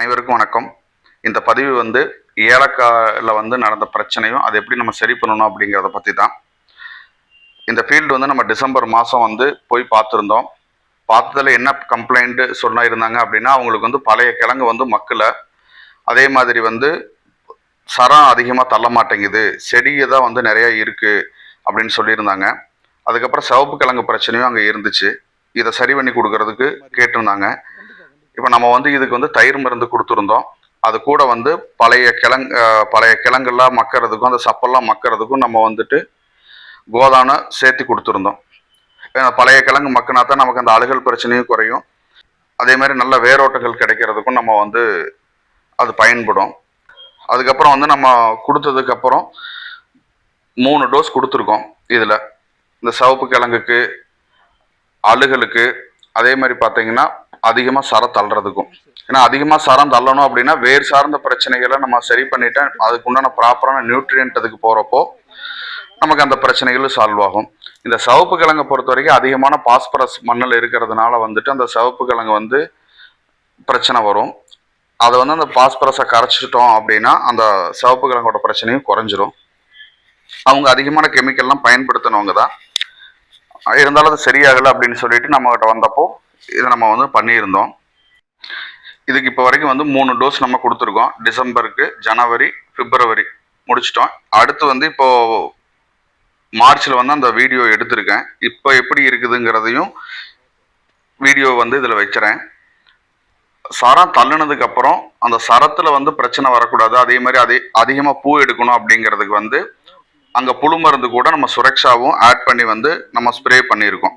அனைவருக்கும் வணக்கம். இந்த பதிவு வந்து ஏலக்காயில் வந்து நடந்த பிரச்சனையும் அதை எப்படி நம்ம சரி பண்ணணும் அப்படிங்கிறத பற்றி தான் இந்த ஃபீல்டு வந்து நம்ம டிசம்பர் மாதம் வந்து போய் பார்த்துருந்தோம். பார்த்ததில் என்ன கம்ப்ளைண்ட்டு சொன்னா இருந்தாங்க அப்படின்னா அவங்களுக்கு வந்து பழைய கிழங்கு வந்து மக்களை அதே மாதிரி வந்து சரம் அதிகமாக தள்ள மாட்டேங்குது. செடியை தான் வந்து நிறையா இருக்குது அப்படின்னு சொல்லியிருந்தாங்க. அதுக்கப்புறம் சிவப்பு கிழங்கு பிரச்சனையும் அங்கே இருந்துச்சு. இதை சரி பண்ணி கொடுக்கறதுக்கு கேட்டிருந்தாங்க. இப்போ நம்ம வந்து இதுக்கு வந்து தயிர் மருந்து கொடுத்துருந்தோம். அது கூட வந்து பழைய கிழங் பழைய கிழங்கெல்லாம் மக்கிறதுக்கும் அந்த சப்பெல்லாம் மக்கிறதுக்கும் நம்ம வந்துட்டு கோதானை சேர்த்து கொடுத்துருந்தோம். ஏன்னா பழைய கிழங்கு மக்கினா தான் நமக்கு அந்த அழுகல் பிரச்சனையும் குறையும். அதே மாதிரி நல்ல வேரோட்டங்கள் கிடைக்கிறதுக்கும் நம்ம வந்து அது பயன்படும். அதுக்கப்புறம் வந்து நம்ம கொடுத்ததுக்கப்புறம் மூணு டோஸ் கொடுத்துருக்கோம் இதில். இந்த சிவப்பு கிழங்குக்கு அழுகலுக்கு அதே மாதிரி பார்த்தீங்கன்னா அதிகமாக சரம் தள்ளுறதுக்கும். ஏன்னா அதிகமாக சரம் தள்ளணும் அப்படின்னா வேர் சார்ந்த பிரச்சனைகளை நம்ம சரி பண்ணிட்டா அதுக்கு உண்டான ப்ராப்பரான நியூட்ரியன்ட் அதுக்கு போகிறப்போ நமக்கு அந்த பிரச்சனைகளும் சால்வ் ஆகும். இந்த சிவப்பு கிழங்கை பொறுத்த வரைக்கும் அதிகமான பாஸ்பரஸ் மண்ணில் இருக்கிறதுனால வந்துட்டு அந்த சிவப்பு கிழங்கு வந்து பிரச்சனை வரும். அதை வந்து அந்த பாஸ்பரஸை கரைச்சிட்டோம் அப்படின்னா அந்த சிவப்பு கிழங்கோட பிரச்சனையும் குறைஞ்சிரும். அவங்க அதிகமான கெமிக்கல்லாம் பயன்படுத்தினவங்க தான். இருந்தாலும் அது சரியாகலை அப்படின்னு சொல்லிட்டு நம்மகிட்ட வந்தப்போ இதை நம்ம வந்து பண்ணியிருந்தோம். இதுக்கு இப்போ வரைக்கும் வந்து மூணு டோஸ் நம்ம கொடுத்துருக்கோம். டிசம்பருக்கு ஜனவரி பிப்ரவரி முடிச்சிட்டோம். அடுத்து வந்து இப்போது மார்ச்சில் வந்து அந்த வீடியோ எடுத்திருக்கேன். இப்போ எப்படி இருக்குதுங்கிறதையும் வீடியோ வந்து இதில் வைக்கிறேன். சரம் தள்ளுனதுக்கப்புறம் அந்த சரத்தில் வந்து பிரச்சனை வரக்கூடாது. அதே மாதிரி அதே அதிகமாக பூ எடுக்கணும் அப்படிங்கிறதுக்கு வந்து அங்கே புழு மருந்து கூட நம்ம சுரக்ஷாவும் ஆட் பண்ணி வந்து நம்ம ஸ்ப்ரே பண்ணியிருக்கோம்.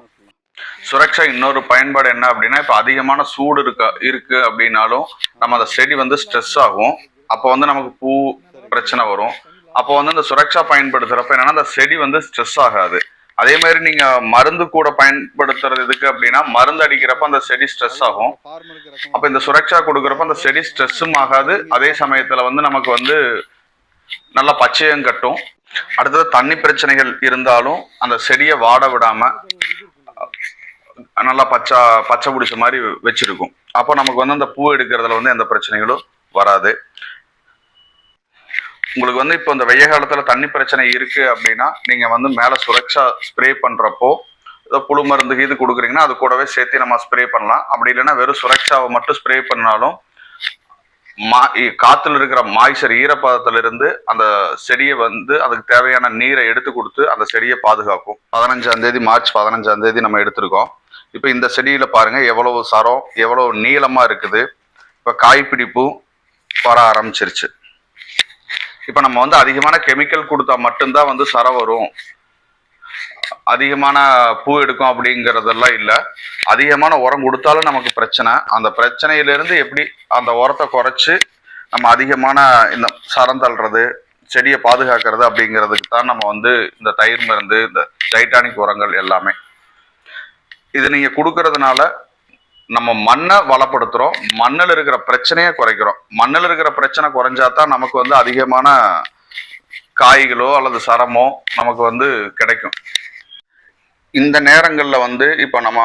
சுரக்ஷா இன்னொரு பயன்பாடு என்ன அப்படின்னா இப்போ அதிகமான சூடு இருக்க இருக்கு அப்படின்னாலும் நம்ம அந்த செடி வந்து ஸ்ட்ரெஸ் ஆகும். அப்போ வந்து நமக்கு பூ பிரச்சனை வரும். அப்போ வந்து அந்த சுரக்ஷா பயன்படுத்துறப்ப என்னன்னா அந்த செடி வந்து ஸ்ட்ரெஸ் ஆகாது. அதே மாதிரி நீங்க மருந்து கூட பயன்படுத்துறது எதுக்கு அப்படின்னா மருந்து அடிக்கிறப்ப அந்த செடி ஸ்ட்ரெஸ் ஆகும். அப்ப இந்த சுரக்ஷா கொடுக்குறப்ப அந்த செடி ஸ்ட்ரெஸ்ஸும் ஆகாது. அதே சமயத்துல வந்து நமக்கு வந்து நல்லா பச்சையும் கட்டும். அடுத்தது தண்ணி பிரச்சனைகள் இருந்தாலும் அந்த செடியை வாட விடாம நல்லா பச்சை பச்சை பிடிச்ச மாதிரி வச்சிருக்கும். அப்போ நமக்கு வந்து அந்த பூ எடுக்கிறதுல வந்து எந்த பிரச்சனைகளும் வராது. உங்களுக்கு வந்து இப்போ இந்த வெய்ய காலத்தில் தண்ணி பிரச்சனை இருக்குது அப்படின்னா நீங்கள் வந்து மேலே சுரக்ஷா ஸ்ப்ரே பண்ணுறப்போ ஏதோ புழு மருந்து இது கொடுக்குறீங்கன்னா அது கூடவே சேர்த்து நம்ம ஸ்ப்ரே பண்ணலாம். அப்படி இல்லைன்னா வெறும் சுரக்ஷாவை மட்டும் ஸ்ப்ரே பண்ணாலும் மா இ- காத்துல இருக்கிற மாய்ச்சர் ஈரப்பதத்திலிருந்து அந்த செடியை வந்து அதுக்கு தேவையான நீரை எடுத்து கொடுத்து அந்த செடியை பாதுகாக்கும். பதினஞ்சாம் தேதி மார்ச் பதினஞ்சாம் தேதி நம்ம எடுத்திருக்கோம். இப்போ இந்த செடியில பாருங்க எவ்வளவு சரம் எவ்வளவு நீளமா இருக்குது. இப்போ காய் வர ஆரம்பிச்சிருச்சு. இப்போ நம்ம வந்து அதிகமான கெமிக்கல் கொடுத்தா மட்டும்தான் வந்து சரம் வரும். அதிகமான பூ எடுக்கும் அப்படிங்கிறதெல்லாம் இல்லை. அதிகமான உரம் கொடுத்தாலும் நமக்கு பிரச்சனை. அந்த பிரச்சனையிலேருந்து எப்படி அந்த உரத்தை குறைச்சி நம்ம அதிகமான இந்த சரம் தள்ளுறது செடியை பாதுகாக்கிறது அப்படிங்கிறதுக்கு தான் நம்ம வந்து இந்த தயிர் மருந்து இந்த டைட்டானிக் உரங்கள் எல்லாமே. இது நீங்கள் கொடுக்கறதுனால நம்ம மண்ணை வளப்படுத்துகிறோம் மண்ணில் இருக்கிற பிரச்சனையை குறைக்கிறோம். மண்ணில் இருக்கிற பிரச்சனை குறைஞ்சா தான் நமக்கு வந்து அதிகமான காய்களோ அல்லது சரமோ நமக்கு வந்து கிடைக்கும். இந்த நேரங்களில் வந்து இப்போ நம்ம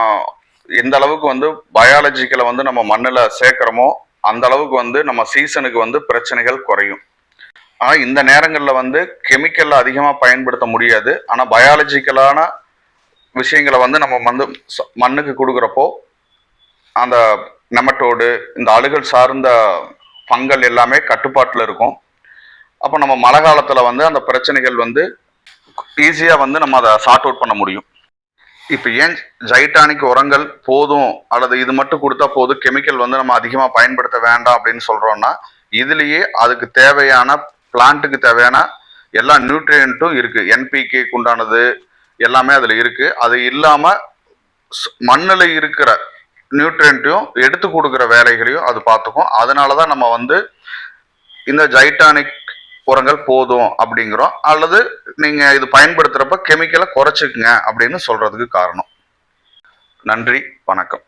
எந்த அளவுக்கு வந்து பயாலஜிக்கலை வந்து நம்ம மண்ணில் சேர்க்குறோமோ அந்த அளவுக்கு வந்து நம்ம சீசனுக்கு வந்து பிரச்சனைகள் குறையும். ஆனால் இந்த நேரங்களில் வந்து கெமிக்கல் அதிகமாக பயன்படுத்த முடியாது. ஆனால் பயாலஜிக்கலான விஷயங்களை வந்து நம்ம வந்து மண்ணுக்கு கொடுக்குறப்போ அந்த நெமட்டோடு இந்த அழுகல் சார்ந்த பங்கல் எல்லாமே கட்டுப்பாட்டில் இருக்கும். அப்போ நம்ம மழை காலத்தில் வந்து அந்த பிரச்சனைகள் வந்து ஈஸியாக வந்து நம்ம அதை சார்ட் அவுட் பண்ண முடியும். இப்போ ஏன் ஜைட்டானிக் உரங்கள் போதும்? அல்லது இது மட்டும் கொடுத்தா போதும் கெமிக்கல் வந்து நம்ம அதிகமாக பயன்படுத்த வேண்டாம் அப்படின்னு சொல்கிறோன்னா இதுலேயே அதுக்கு தேவையான பிளான்ட்டுக்கு தேவையான எல்லா நியூட்ரியன்ட்டும் இருக்குது என்பிகேக்கு உண்டானது எல்லாமே அதில் இருக்குது அது இல்லாமல் மண்ணில் இருக்கிற நியூட்ரியன்ட்டையும் எடுத்து கொடுக்குற வேலைகளையும் அது பார்த்துக்கும். அதனால தான் நம்ம வந்து இந்த ஜைட்டானிக் உரங்கள் போதும் அப்படிங்கிறோம். அல்லது நீங்கள் இது பயன்படுத்துகிறப்ப கெமிக்கலை குறைச்சிக்குங்க அப்படின்னு சொல்கிறதுக்கு காரணம். நன்றி வணக்கம்.